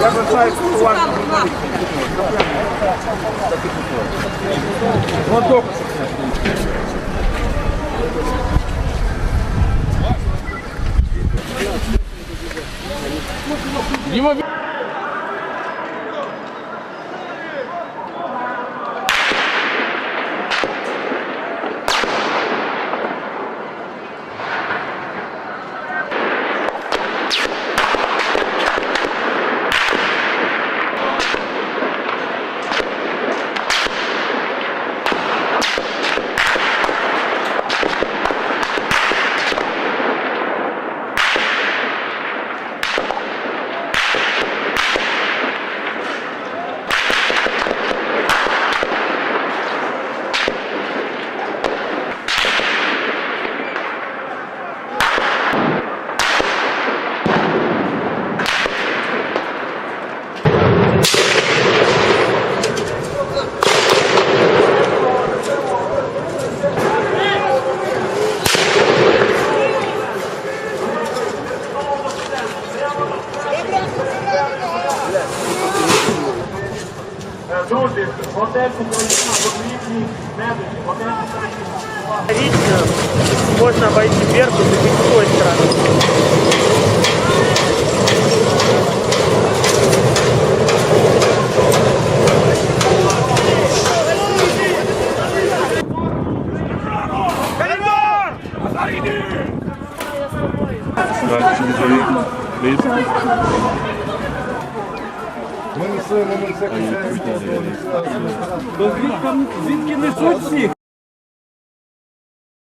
Я бросаю товар. Вот доктор. Его... Друзі, готель Україна, подвійні медики, готель Видите, можно обойти Беркут и быть с той стороны. Звідки несуть всіх?